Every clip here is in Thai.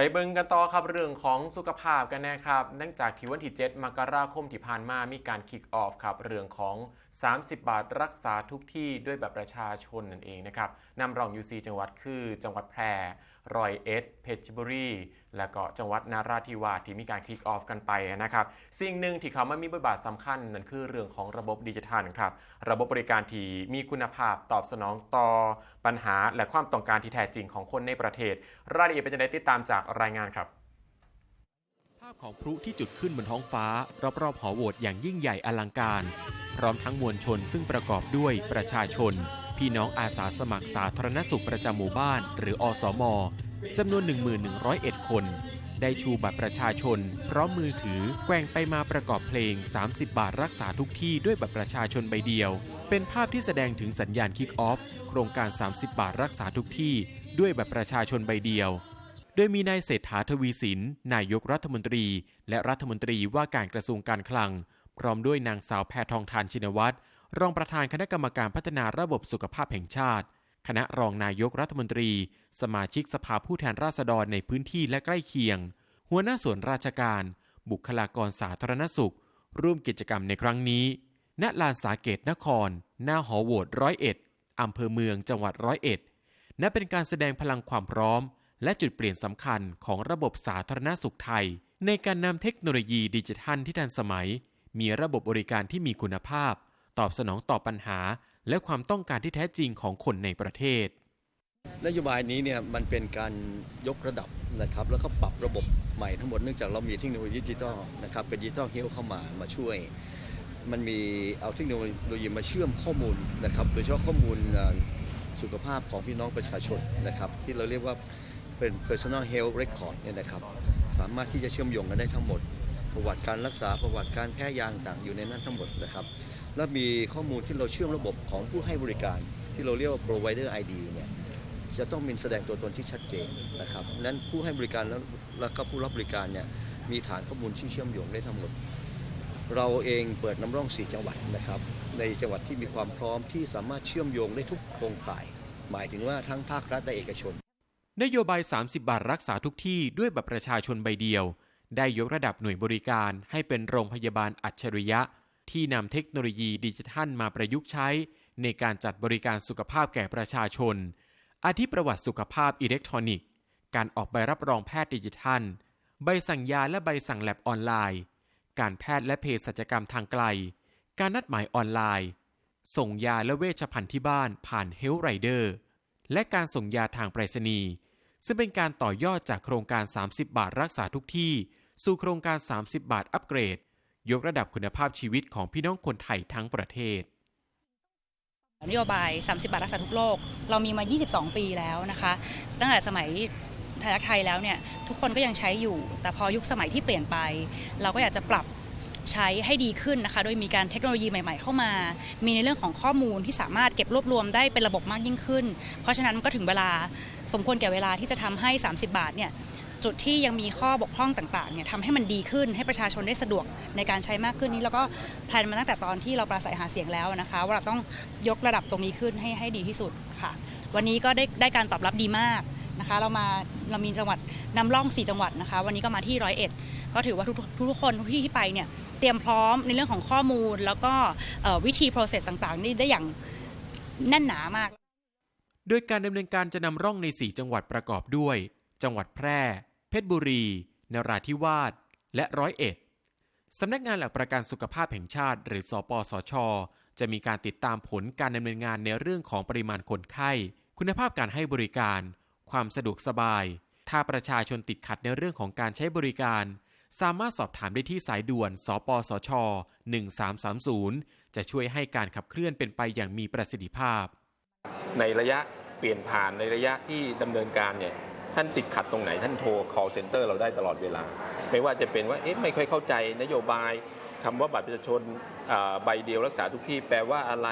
ไปเบิ่งกันต่อครับเรื่องของสุขภาพกันนะครับเนื่องจากที่วันที่ 7 มกราคมที่ผ่านมามีการคิกออฟครับเรื่องของ 30 บาทรักษาทุกที่ด้วยแบบประชาชนนั่นเองนะครับนำรองยู่4จังหวัดคือจังหวัดแพร่รอยเอ็ดเพชรบุรีและก็จังหวัดนาราธิวาสที่มีการคิกออฟกันไปนะครับ สิ่งหนึ่งที่เขามามีบทบาทสำคัญนั่นคือเรื่องของระบบดิจิทัลครับ ระบบบริการที่มีคุณภาพตอบสนองต่อปัญหา และความต้องการที่แท้จริงของคนในประเทศ รายละเอียดเป็นยังไงติดตามจากรายงานครับภาพของพลุที่จุดขึ้นบนท้องฟ้า รอบๆหอโหวตอย่างยิ่งใหญ่อลังการ พร้อมทั้งมวลชนซึ่งประกอบด้วยประชาชน พี่น้องอาสาสมัครสาธารณสุขประจำหมู่บ้าน หรืออสมจำนวน 1101 คน ได้ชูบัตรประชาชน พร้อมมือถือแกว่งไปมาประกอบเพลง 30 บาทรักษาทุกที่ด้วยบัตรประชาชนใบเดียว เป็นภาพที่แสดงถึงสัญญาณคิกออฟโครงการ 30 บาทรักษาทุกที่ ด้วยบัตรประชาชนใบเดียว ดยมีนายเศรษฐาทวีสิน นายกรัฐมนตรี และรัฐมนตรีว่าการกระทรวงการคลัง พร้อมด้วยนางสาวแพทองทานชินวัตรรองประธานคณะกรรมการพัฒนาระบบสุขภาพแห่งชาติ คณะรองนายกรัฐมนตรี สมาชิกสภาผู้แทนราษฎรในพื้นที่และใกล้เคียง หัวหน้าส่วนราชการ บุคลากรสาธารณสุข ร่วมกิจกรรมในครั้งนี้ ณ ลานสาเกตนคร หน้าหอโหวตร้อยเอ็ดอำเภอเมืองจังหวัดร้อยเอ็ดนับเป็นการแสดงพลังความพร้อม และจุดเปลี่ยนสำคัญของระบบสาธารณสุขไทย ในการนำเทคโนโลยีดิจิทัลที่ทันสมัย มีระบบบริการที่มีคุณภาพ ตอบสนองต่อปัญหา และความต้องการที่แท้จริงของคนในประเทศ นโยบายนี้เนี่ยมันเป็นการยกระดับนะครับแล้วก็ปรับระบบใหม่ทั้งหมดเนื่องจากเรามีเทคโนโลยีดิจิทัลนะครับเป็นดิจิทัลเฮลเข้ามามาช่วย มันมีเอาเทคโนโลยีมาเชื่อมข้อมูลนะครับโดยเฉพาะข้อมูลสุขภาพของพี่น้องประชาชนนะครับที่เราเรียกว่า เป็น personal health record เนี่ยนะครับ สามารถที่จะเชื่อมโยงกันได้ทั้งหมด ประวัติการรักษาประวัติการแพ้ยาต่างอยู่ในนั้นทั้งหมดนะครับ และมีข้อมูลที่เราเชื่อมระบบของผู้ให้บริการที่เราเรียกว่า provider ID เนี่ยจะต้องมีแสดงตัวตนที่ชัดเจนนะครับนั้นผู้ให้บริการแล้วแล้วก็ผู้รับบริการเนี่ยมีฐานข้อมูลที่เชื่อมโยงได้ทั้งหมด เราเองเปิดน้ำร่อง 4 จังหวัดนะครับ ในจังหวัดที่มีความพร้อมที่สามารถเชื่อมโยงได้ทุกโครงข่าย หมายถึงว่าทั้งภาครัฐและเอกชน นโยบาย 30 บาทรักษาทุกที่ด้วยบัตรประชาชนใบเดียว ได้ยกระดับหน่วยบริการให้เป็นโรงพยาบาลอัจฉริยะ ที่นำเทคโนโลยีดิจิทัลมาประยุกต์ใช้ ในการจัดบริการสุขภาพแก่ประชาชน อาทิประวัติสุขภาพอิเล็กทรอนิกส์ การออกใบรับรองแพทย์ดิจิทัล ใบสั่งยาและใบสั่งแลบออนไลน์ การแพทย์และเภสัชกรรมทางไกล การนัดหมายออนไลน์ ส่งยาและเวชภัณฑ์ที่บ้านผ่านเฮลไรเดอร์และการส่งยาทางไปรษณีย์ ซึ่งเป็นการต่อยอดจากโครงการ 30 บาทรักษาทุกที่ สู่โครงการ 30 บาทอัปเกรด ยกระดับคุณภาพชีวิตของพี่น้องคนไทยทั้งประเทศนโยบาย 30 บาทรักษาทุกโรคเรามีมา 22 ปีแล้วนะคะ ตั้งแต่สมัยไทยรักไทยแล้วเนี่ยทุกคนก็ยังใช้อยู่ แต่พอยุคสมัยที่เปลี่ยนไป เราก็อยากจะปรับใช้ให้ดีขึ้นนะคะ โดยมีการเทคโนโลยีใหม่ๆเข้ามา มีในเรื่องของข้อมูลที่สามารถเก็บรวบรวมได้เป็นระบบมากยิ่งขึ้น เพราะฉะนั้นมันก็ถึงเวลา สมควรแก่เวลาที่จะทำให้ 30 บาทเนี่ยจุดที่ยังมีข้อบกพร่องต่างๆเนี่ยทำให้มันดีขึ้นให้ประชาชนได้สะดวกในการใช้มากขึ้นนี้แล้วก็แพลนมาตั้งแต่ตอนที่เราปราศัยหาเสียงแล้วนะคะ ว่าเราต้องยกระดับตรงนี้ขึ้นให้ให้ดีที่สุดค่ะ วันนี้ก็ได้ได้การตอบรับดีมากนะคะ เรามาเรามีจังหวัดนำร่อง 4 จังหวัดนะคะ วันนี้ก็มาที่ร้อยเอ็ดก็ถือว่าทุกทุกทุกคนทุกที่ที่ไปเนี่ยเตรียมพร้อมในเรื่องของข้อมูล แล้วก็วิธี process ต่างๆนี่ได้อย่างแน่นหนามาก โดยการดำเนินการจะนำร่องใน 4 จังหวัดประกอบด้วย จังหวัดแพร่ เพชรบุรี นราธิวาส และร้อยเอ็ดสำนักงานหลักประกันสุขภาพแห่งชาติ หรือสปสช จะมีการติดตามผลการดำเนินงานในเรื่องของปริมาณคนไข้ คุณภาพการให้บริการ ความสะดวกสบาย ถ้าประชาชนติดขัดในเรื่องของการใช้บริการ สามารถสอบถามได้ที่สายด่วน สปสช 1330 จะช่วยให้การขับเคลื่อนเป็นไปอย่างมีประสิทธิภาพ ในระยะ เปลี่ยนผ่านในระยะที่ดำเนินการเนี่ยท่านติดขัดตรงไหนท่านโทร call center เราได้ตลอดเวลา ไม่ว่าจะเป็นว่าเอ๊ะไม่ค่อยเข้าใจนโยบายคำว่าบัตรประชาชนใบเดียวรักษาทุกที่แปลว่าอะไร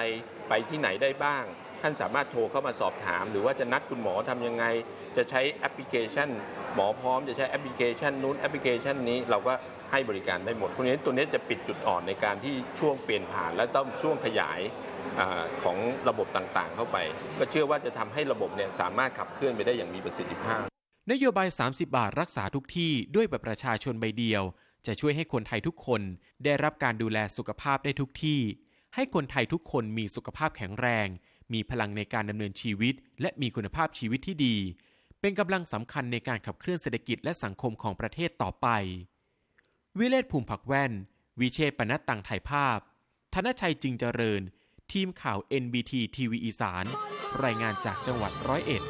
ไปที่ไหนได้บ้าง ท่านสามารถโทรเข้ามาสอบถาม หรือว่าจะนัดคุณหมอทำยังไง จะใช้แอปพลิเคชัน หมอพร้อมจะใช้แอปพลิเคชันนู้นแอปพลิเคชันนี้เราก็ให้บริการได้หมดเพราะฉะนั้นตัวนี้จะปิดจุดอ่อนในการที่ช่วงเปลี่ยนผ่าน และต้องช่วงขยายอของระบบต่างๆ เข้าไป ก็เชื่อว่าจะทำให้ระบบเนี่ยสามารถขับเคลื่อนไปได้อย่างมีประสิทธิภาพ นโยบาย 30 บาทรักษาทุกที่ด้วยบัตรประชาชนใบเดียว จะช่วยให้คนไทยทุกคนได้รับการดูแลสุขภาพได้ทุกที่ ให้คนไทยทุกคนมีสุขภาพแข็งแรง มีพลังในการดำเนินชีวิต และมีคุณภาพชีวิตที่ดี เป็นกำลังสำคัญในการขับเคลื่อนเศรษฐกิจและสังคมของประเทศต่อไป วิเลศภูมิผักแว่น วิเชษฐ์ปนัดตังถ่ายภาพ ธนชัยจึงเจริญ ทีมข่าว NBT ทีวีอีสาน รายงานจากจังหวัดร้อยเอ็ด